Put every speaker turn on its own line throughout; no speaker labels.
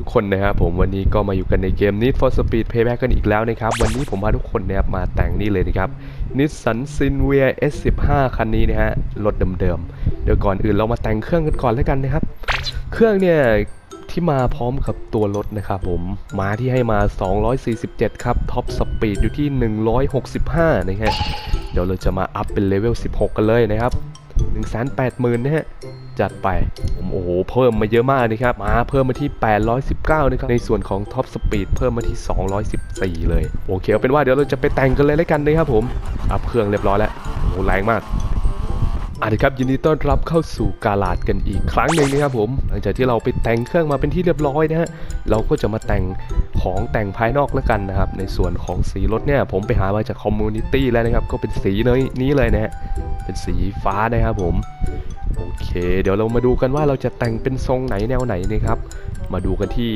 ทุกคนนะครับผมวันนี้ก็มาอยู่กันในเกม Need for Speed Payback กันอีกแล้วนะครับ วันนี้ผมพาทุกคนนะครับมาแต่งนี่เลยนะครับ Nissan Silvia S15 คันนี้นะฮะรถเดิมๆเดี๋ยวก่อนอื่นเรามาแต่งเครื่องกันก่อนแล้วกันนะครับ เครื่องเนี่ยที่มาพร้อมกับตัวรถนะครับผมมาที่ให้มา 247 ครับท็อปสปีดอยู่ที่ 165 นะฮะเดี๋ยวเราจะมาอัพเป็นเลเวล 16 กันเลยนะครับ 180,000นะฮะ จัดไปผมโอ้โห เพิ่มมาเยอะมากนะครับ มาเพิ่มมาที่ 819 นะครับ ในส่วนของท็อปสปีดเพิ่มมาที่ 214 เลย โอเคเอาเป็นว่าเดี๋ยวเราจะไปแต่งกันเลยแล้วกันนะครับผม อัพเครื่องเรียบร้อยแล้วโอ้โหแรงมาก อะครับยินดีต้อนรับเข้าสู่กาลาดกันอีกครั้งหนึ่งนะครับผม หลังจากที่เราไปแต่งเครื่องมาเป็นที่เรียบร้อยนะฮะเราก็จะมาแต่งของแต่งภายนอกแล้วกันนะครับ ในส่วนของสีรถเนี่ย ผมไปหามาจากคอมมูนิตี้แล้วนะครับ ก็เป็นสีนี้เลยนะฮะเป็นสีฟ้านะครับผมโอเค เดี๋ยวเรามาดูกันว่าเราจะแต่งเป็นทรงไหนแนวไหนนะครับ มาดูกันที่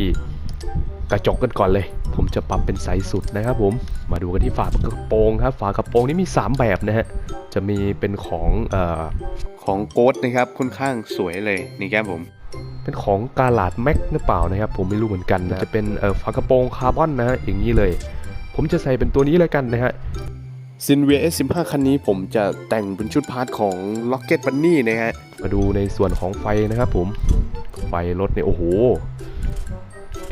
กระจกกันก่อนเลย ผมจะปรับเป็นใสสุดนะครับผม มาดูกันที่ฝากระโปรงครับ ฝากระโปรงนี่มี 3 แบบนะฮะ จะมีเป็นของเอ่อ
ของโกดนะครับ ค่อนข้างสวยเลยนี่แก้มผม
เป็นของกาลาดแม็กหรือเปล่านะครับ ผมไม่รู้เหมือนกันนะ จะเป็นเอ่อฝากระโปรงคาร์บอนนะฮะ อย่างนี้เลย ผมจะใส่เป็นตัวนี้เลยกันนะฮะ
ซินเวีย S15 คันนี้ผมจะแต่งเป็นชุดพาร์ทของ Rocket Bunny นะฮะ
มาดูในส่วนของไฟนะครับผม ไฟรถเนี่ยโอ้โห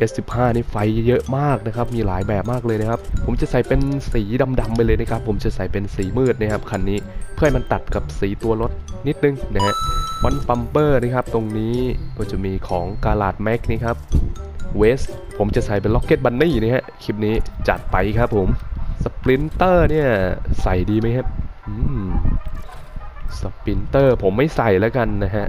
S15 นี่ไฟเยอะมากนะครับ มีหลายแบบมากเลยนะครับ ผมจะใส่เป็นสีดำๆไปเลยนะครับ ผมจะใส่เป็นสีมืดนะครับคันนี้ เพื่อให้มันตัดกับสีตัวรถนิดนึงนะฮะฟอนปัมเปอร์นะครับ ตรงนี้ก็จะมีของกาลาดแม็กนี่ครับเวสผมจะใส่เป็นล็อกเก็ตบันนี่นะฮะ คลิปนี้จัดไปครับผมสปรินเตอร์เนี่ยใส่ดีไหมครับสปรินเตอร์ผมไม่ใส่แล้วกันนะฮะ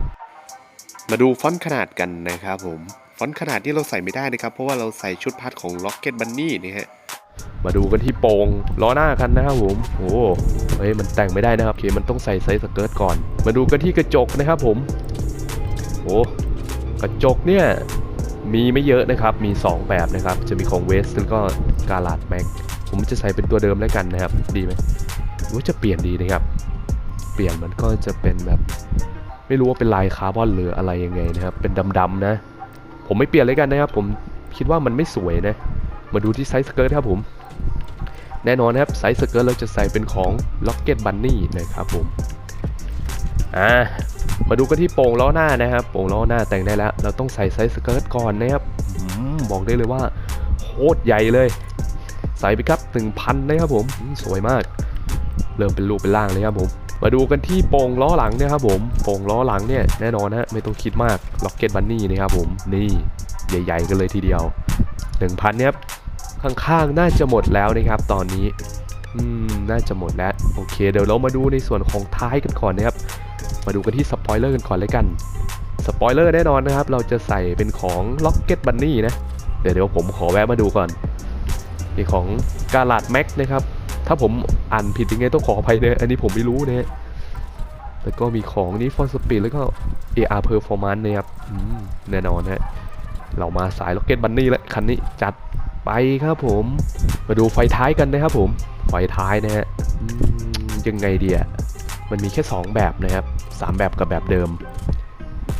มาดูฟอนต์ขนาดกันนะครับผม ฟอนต์ขนาดที่เราใส่ไม่ได้นะครับ เพราะว่าเราใส่ชุดพาร์ทของ Rocket Bunny นี่ฮะ
มาดูกันที่โปรงล้อหน้ากันนะครับผมโอ้เฮ้ยมันแต่งไม่ได้นะครับโอเคมันต้องใส่ไซส์สเกิร์ตก่อน มาดูกันที่กระจกนะครับผมโอ้กระจกเนี่ยมีไม่เยอะนะครับ มี 2 แบบนะครับ จะมีของเวสแล้วก็กาลาดแม็ก ผมจะใส่เป็นตัวเดิมแล้วกันนะครับ ดีไหมว่าจะเปลี่ยนดีนะครับ เปลี่ยนมันก็จะเป็นแบบ ไม่รู้ว่าเป็นลายคาร์บอนหรืออะไรยังไงนะครับ เป็นดำๆนะ ผมไม่เปลี่ยนเลยกันนะครับ ผมคิดว่ามันไม่สวยนะ มาดูที่ไซส์สเกิร์ตครับผม แน่นอนนะครับไซส์สเกิร์ตเราจะใส่เป็นของ Rocket Bunny นะครับผมอ่ามาดูกันที่โป่งล้อหน้านะครับ โป่งล้อหน้าแต่งได้แล้ว เราต้องใส่ไซส์สเกิร์ตก่อนนะครับอืมบอกได้เลยว่าโคตรใหญ่เลย ใส่ไปครับ 1,000นะครับผมอืมสวยมาก เริ่มเป็นรูปเป็นร่างเลยครับผม มาดูกันที่โป่งล้อหลังนะครับผมโป่งล้อหลังเนี่ยแน่นอนฮะไม่ต้องคิดมาก Rocket Bunny นะครับผมนี่ใหญ่ ๆ กันเลยทีเดียว 1,000เนี่ยข้างๆน่าจะหมดแล้วนะครับตอนนี้อืมน่าจะหมดแล้วโอเค เดี๋ยวเรามาดูในส่วนของท้ายกันก่อนนะครับมาดูกันที่สปอยเลอร์กันก่อนเลยกันสปอยเลอร์แน่นอนนะครับ เราจะใส่เป็นของ Rocket Bunny นะเดี๋ยวเดี๋ยวผมขอแวะมาดูก่อนนี่ของกาลาดแม็กนะครับ ถ้าผมอ่านผิดยังไงต้องขออภัยเลยอันนี้ผมไม่รู้นะฮะแล้วก็มีของนี้ For Speed แล้วก็ AR Performance นะครับแน่นอนฮะเรามาสาย Rocket Bunny แล้วคันนี้จัดไปครับผม มาดูไฟท้ายกันนะครับผม ไฟท้ายนะฮะยังไงเดีอะมันมีแค่ 2 แบบนะครับ 3 แบบกับแบบเดิม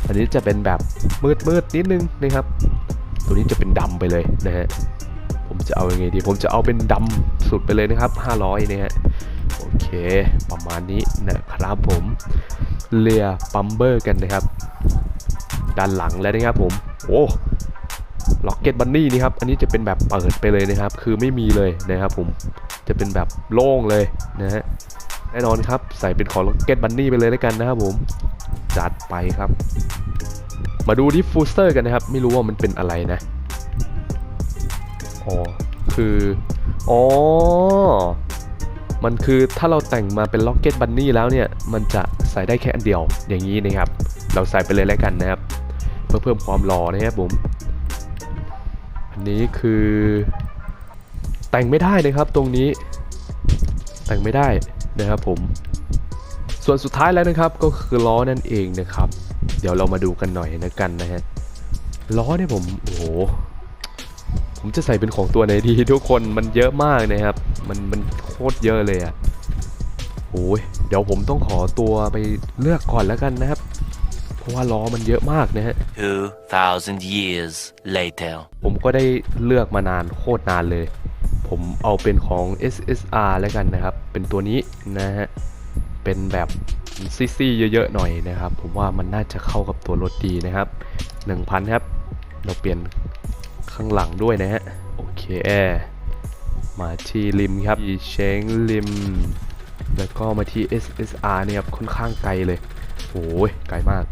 อันนี้จะเป็นแบบมืดมืดๆนิดนึงนะครับ ตัวนี้จะเป็นดำไปเลยนะฮะ ผมจะเอาอยัางไงดี ผมจะเอาเป็นดำสุดไปเลยนะครับ 500นะฮะโอเค ประมาณนี้นะครับผมเลียปัมเบอร์กันนะครับ ด้านหลังแล้วนะครับผมโอ้ล็อกเก็ตบันนี่นี่ครับ อันนี้จะเป็นแบบเปิดไปเลยนะครับ คือไม่มีเลยนะครับผมจะเป็นแบบโล่งเลยนะฮะแน่นอนครับใส่เป็นของล็อกเก็ตบันนี่ไปเลยแล้วกันนะครับผมจัดไปครับ มาดูที่ฟูสเตอร์กันนะครับ ไม่รู้ว่ามันเป็นอะไรนะ อ๋อ คือ อ๋อ มันคือถ้าเราแต่งมาเป็นล็อกเก็ตบันนี่แล้วเนี่ย มันจะใส่ได้แค่อันเดียวอย่างนี้นะครับ เราใส่ไปเลยแล้วกันนะครับ เพื่อเพิ่มความหล่อนะครับผม อันนี้คือ แต่งไม่ได้นะครับตรงนี้ แต่งไม่ได้นะครับผม ส่วนสุดท้ายแล้วนะครับก็คือล้อนั่นเองนะครับ เดี๋ยวเรามาดูกันหน่อยนะกันนะฮะล้อเนี่ยผมโอ้โห ผมจะใส่เป็นของตัวไหนดีทุกคนมันเยอะมากนะครับ มันมันโคตรเยอะเลยอะ่ะโอ้ยเดี๋ยวผมต้องขอตัวไปเลือกก่อนแล้วกันนะครับ เพราะว่าล้อมันเยอะมากนะฮะ
2,000 years later.
ผมก็ได้เลือกมานานโคตรนานเลย ผมเอาเป็นของ SSR แล้วกันนะครับ เป็นตัวนี้นะฮะ เป็นแบบซี่ๆเยอะๆหน่อยนะครับ ผมว่ามันน่าจะเข้ากับตัวรถดีนะครับ 1,000 ครับ เราเปลี่ยน ข้างหลังด้วยนะฮะ โอเค มาที่ริมครับที่เชงริม แล้วก็มาที่ SSR เนี่ยครับค่อนข้างไกลเลยโอ้ยไกลมาก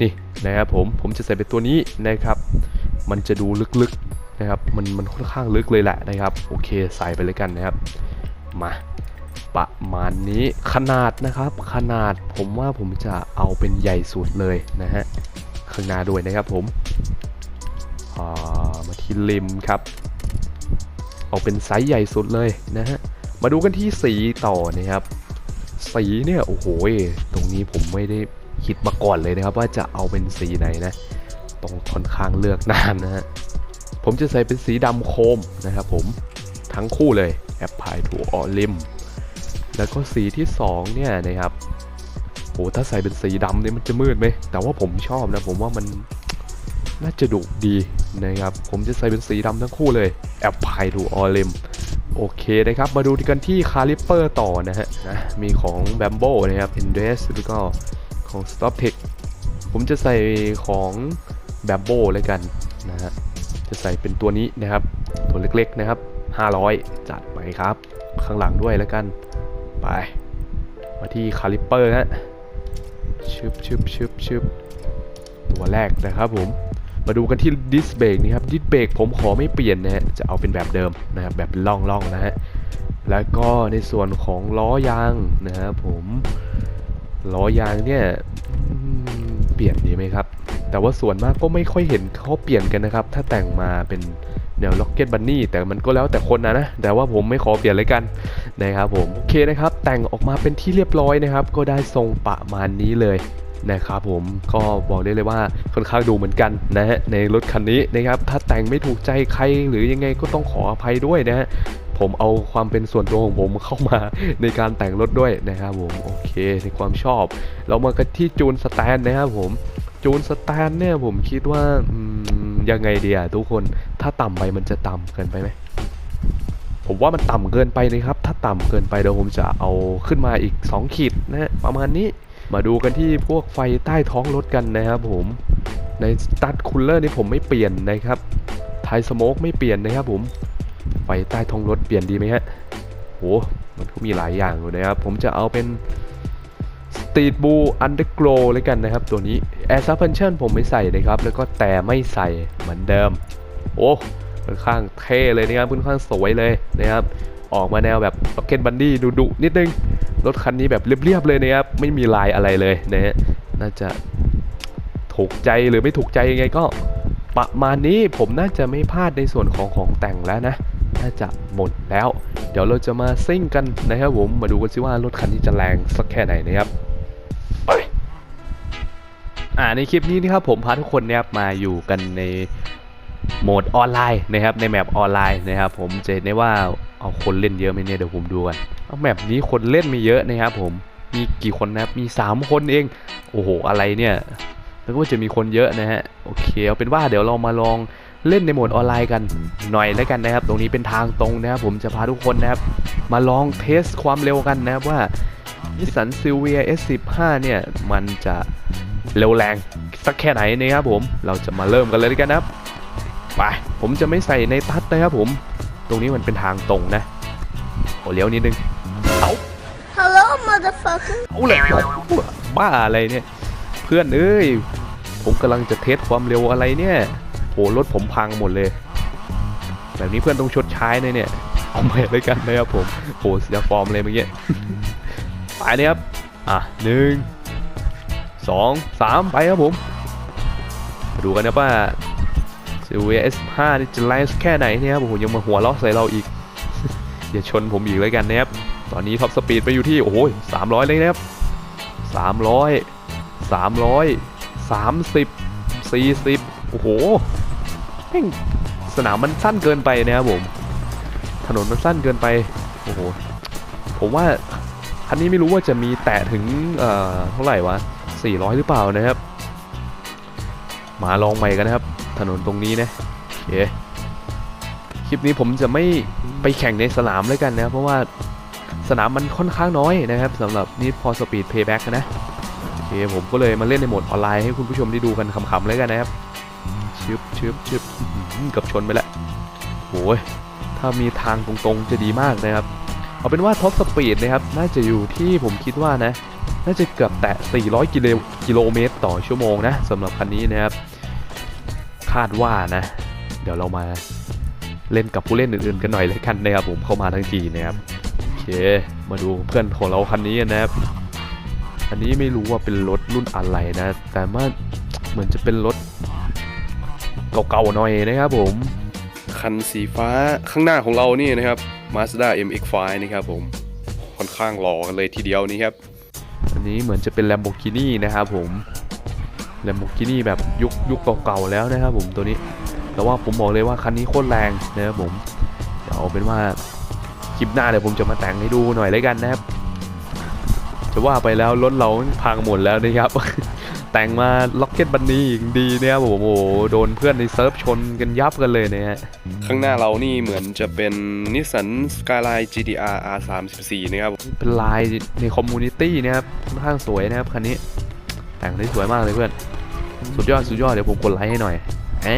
นี่นะครับผมผมจะใส่เป็นตัวนี้นะครับ มันจะดูลึกๆนะครับ มันมันค่อนข้างลึกเลยแหละนะครับ โอเคใส่ไปเลยกันนะครับ มาประมาณนี้ขนาดนะครับ ขนาดผมว่าผมจะเอาเป็นใหญ่สุดเลยนะฮะ ข้างหน้าด้วยนะครับผมามาที่ริมครับเอาเป็นไซส์ใหญ่สุดเลยนะฮะมาดูกันที่สีต่อนะครับ สีเนี่ยโอ้โหตรงนี้ผมไม่ได้คิดมาก่อนเลยนะครับ ว่าจะเอาเป็นสีไหนนะต้องค่อนข้างเลือกนานนะฮะผมจะใส่เป็นสีดำโคมนะครับผมทั้งคู่เลยแอปพลายทูออลิมแล้วก็สีที่สองเนี่ยนะครับ อ้ถ้าใส่เป็นสีดำเนี่ยมันจะมืดไหม แต่ว่าผมชอบนะ ผมว่ามันน่าจะดุดีนะครับ ผมจะใส่เป็นสีดำทั้งคู่เลยแอปพายทูออลิมโอเคนะครับ มาดูกันที่คาลิปเปอร์ต่อนะฮะนะมีของ b a m b o นะครับ i n d e s แล้วก็ของ Stop Tech ผมจะใส่ของ b a m b o เลยกันนะฮะจะใส่เป็นตัวนี้นะครับ ตัวเล็กๆนะครับ 500 จัดไปครับ ข้างหลังด้วยแล้วกัน ไป มาที่คาลิปเปอร์ฮะ ชึบชึบชึบชึบตัวแรกนะครับผม มาดูกันที่ดิสเบรกนี่ครับ ดิสเบรกผมขอไม่เปลี่ยนนะฮะ จะเอาเป็นแบบเดิมนะครับ แบบล่องล่องๆนะฮะ แล้วก็ในส่วนของล้อยางนะครับผม ล้อยางเนี่ย เปลี่ยนดีไหมครับ แต่ว่าส่วนมากก็ไม่ค่อยเห็นเขาเปลี่ยนกันนะครับ ถ้าแต่งมาเป็นแนวล็อกเก็ตบันนี่แต่มันก็แล้วแต่คนนะนะ แต่ว่าผมไม่ขอเปลี่ยนเลยกันนะครับผมโอเคนะครับ แต่งออกมาเป็นที่เรียบร้อยนะครับ ก็ได้ทรงประมาณนี้เลยนะครับผมก็บอกได้เลยว่าค่อนข้างดูเหมือนกันนะฮะในรถคันนี้นะครับถ้าแต่งไม่ถูกใจใครหรือยังไงก็ต้องขออภัยด้วยนะฮะ ผมเอาความเป็นส่วนตัวของผมเข้ามาในการแต่งรถด้วยนะครับผมโอเคในความชอบ เรามากันที่จูนสแตนนะครับผมจูนสแตนเนี่ยผมคิดว่ายังไงเดีอะทุกคนถ้าต่ำไปมันจะต่ำเกินไปไหมผมว่ามันต่ำเกินไปนะครับ ถ้าต่ำเกินไปเดี๋ยวผมจะเอาขึ้นมาอีก 2 ขีดนะฮะประมาณนี้ มาดูกันที่พวกไฟใต้ท้องรถกันนะครับผม ในสตัดคูลเลอร์นี่ผมไม่เปลี่ยนนะครับ ไทสโมกไม่เปลี่ยนนะครับผม ไฟใต้ท้องรถเปลี่ยนดีไหมฮะโหมันก็มีหลายอย่างอยู่นะครับ ผมจะเอาเป็น Street Blue Underglow เลยกันนะครับ ตัวนี้ Air Suspension ผมไม่ใส่นะครับ แล้วก็แต่ไม่ใส่เหมือนเดิม โอ้ค่อนข้างเท่เลยนะครับค่อนข้างสวยเลยนะครับ ออกมาแนวแบบ Rocket Bunny ดุดุนิดนึง รถคันนี้แบบเรียบๆเลยนะครับ ไม่มีลายอะไรเลยนะฮะน่าจะถูกใจหรือไม่ถูกใจยังไงก็ประมาณนี้ผมน่าจะไม่พลาดในส่วนของของแต่งแล้วนะ น่าจะหมดแล้ว เดี๋ยวเราจะมาซิ่งกันนะครับผมมาดูกันสิว่ารถคันนี้จะแรงสักแค่ไหนนะครับไปอ่าในคลิปนี้นะครับผมพาทุกคนนะครับมาอยู่กันในโหมดออนไลน์นะครับในแมปออนไลน์นะครับผมจะเห็นได้ว่าเอาคนเล่นเยอะไหมเนี่ยเดี๋ยวผมดูกันเอาแมปนี้คนเล่นไม่เยอะนะครับผมมีกี่คนนะครับมี 3 คนเองโอ้โหอะไรเนี่ยแล้วก็จะมีคนเยอะนะฮะโอเคเอาเป็นว่าเดี๋ยวเรามาลอง เล่นในโหมดออนไลน์กันหน่อยแล้วกันนะครับ ตรงนี้เป็นทางตรงนะครับผมจะพาทุกคนนะครับ มาลองเทสความเร็วกันนะครับว่านิสสันซิลเวีย S15 เนี่ย มันจะเร็วแรงสักแค่ไหนนะครับผมเราจะมาเริ่มกันเลยดีกันนะครับไปผมจะไม่ใส่ในทัดนะครับผม ตรงนี้มันเป็นทางตรงนะโอ้เลี้ยวนิดนึงเอา
Hello, motherfucker.
เอาเลยบ้าอะไรเนี่ย เพื่อนเอ้ย ผมกำลังจะเทสความเร็วอะไรเนี่ยโห รถผมพังหมดเลย แบบนี้เพื่อนต้องชดใช้เลยเนี่ยเอาใหม่เลยกันนะครับผมโหเสียฟอร์มเลยเมื่อกี้ไปเลยครับอะหนึ่งสองสามไปครับผมดูกันนะว่าซิลเวีย S5 นี่จะแรงสักแค่ไหนเนี่ยครับโอ้โหยังมาหัวล้อใส่เราอีกอย่าชนผมอีกเลยกันนะครับตอนนี้ท็อปสปีดไปอยู่ที่โอ้โหสามร้อยเลยนะครับสามร้อยสามร้อยสามสิบสี่สิบโอ้โห แม่งสนามมันสั้นเกินไปนะครับผม ถนนมันสั้นเกินไป โอ้โห ผมว่าคันนี้ไม่รู้ว่าจะมีแตะถึงเอ่อเท่าไหร่วะ 400 หรือเปล่านะครับ มาลองใหม่กันนะครับ ถนนตรงนี้นะโอเคคลิปนี้ผมจะไม่ไปแข่งในสนามเลยกันนะเพราะว่าสนามมันค่อนข้างน้อยนะครับสำหรับ Need for Speed Payback นะโอเคผมก็เลยมาเล่นในโหมดออนไลน์ให้คุณผู้ชมได้ดูกันขำๆเลยกันนะครับ ชึบชึบชึบกับชนไปแล้วโอ้ยถ้ามีทางตรงๆจะดีมากนะครับ เอาเป็นว่าท็อปสปีดนะครับ น่าจะอยู่ที่ผมคิดว่านะ น่าจะเกือบแตะ 400 กิโลกิโลเมตรต่อชั่วโมงนะสำหรับคันนี้นะครับ คาดว่านะ เดี๋ยวเรามาเล่นกับผู้เล่นอื่นๆกันหน่อยเลยกันนะครับผมเข้ามาทั้งทีนะครับโอเค มาดูเพื่อนของเราคันนี้นนะครับ อันนี้ไม่รู้ว่าเป็นรถรุ่นอะไรนะ แต่ว่าเหมือนจะเป็นรถ เก่าๆหน่อยนะครับผม
คันสีฟ้าข้างหน้าของเรานี่นะครับ Mazda MX-5 นะครับผม ค่อนข้างหล่อกันเลยทีเดียวนี่ครับ
อันนี้เหมือนจะเป็น Lamborghini นะครับผม Lamborghini แบบยุคยุคเก่าๆแล้วนะครับผมตัวนี้ แต่ว่าผมบอกเลยว่าคันนี้โคตรแรงนะครับผม เดี๋ยวเอาเป็นว่าคลิปหน้าเดี๋ยวผมจะมาแต่งให้ดูหน่อยเลยกันนะครับ จะว่าไปแล้วรถเราพังหมดแล้วนะครับ แต่งมาล็อกเก็ตบันนี่อย่างดีเนี่ยผมโอ้โหโดนเพื่อนในเซิร์ฟชนกันยับกันเลยเนี่ยฮะ
ข้างหน้าเรานี่เหมือนจะเป็น Nissan Skyline GTR R34 นะครับ
เป็นลายในคอมมูนิตี้นะครับค่อนข้างสวยนะครับคันนี้ แต่งได้สวยมากเลยเพื่อน สุดยอดสุดยอดเดี๋ยวผมกดไลค์ให้หน่อยแหม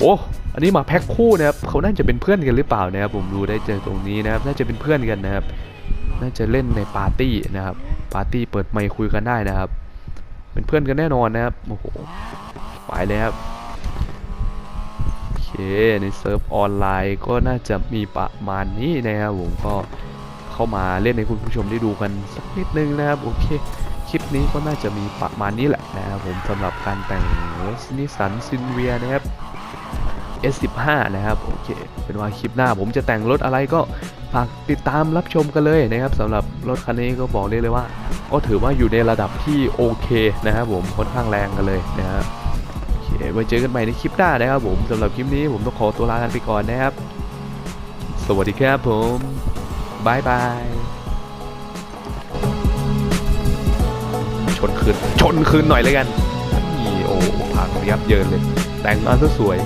โอ้อันนี้มาแพ็คคู่นะครับเขาน่าจะเป็นเพื่อนกันหรือเปล่านะครับผมดูได้เจอตรงนี้นะครับน่าจะเป็นเพื่อนกันนะครับ น่าจะเล่นในปาร์ตี้นะครับ ปาร์ตี้เปิดไมค์คุยกันได้นะครับ เป็นเพื่อนกันแน่นอนนะครับโอ้โหไปเลยครับโอเคในเซิร์ฟออนไลน์ก็น่าจะมีประมาณนี้นะครับผมก็เข้ามาเล่นให้คุณผู้ชมได้ดูกันสักนิดนึงนะครับโอเคคลิปนี้ก็น่าจะมีประมาณนี้แหละนะครับผมสำหรับการแต่งรถนิสสันซินเวียนะครับ S15 นะครับโอเคเป็นว่าคลิปหน้าผมจะแต่งรถอะไรก็ ฝากติดตามรับชมกันเลยนะครับสำหรับรถคันนี้ก็บอกได้เลยว่า ก็ถือว่าอยู่ในระดับที่โอเคนะครับผมค่อนข้างแรงกันเลยนะครับโอเคไว้เจอกันใหม่ในคลิปหน้านะครับผมสำหรับคลิปนี้ผมต้องขอตัวลากันไปก่อนนะครับ สวัสดีครับผมบายบายชนคืนชนคืนหน่อยเลยกันนี่โอ้พังยับเยินเลย แต่งมาซะสวย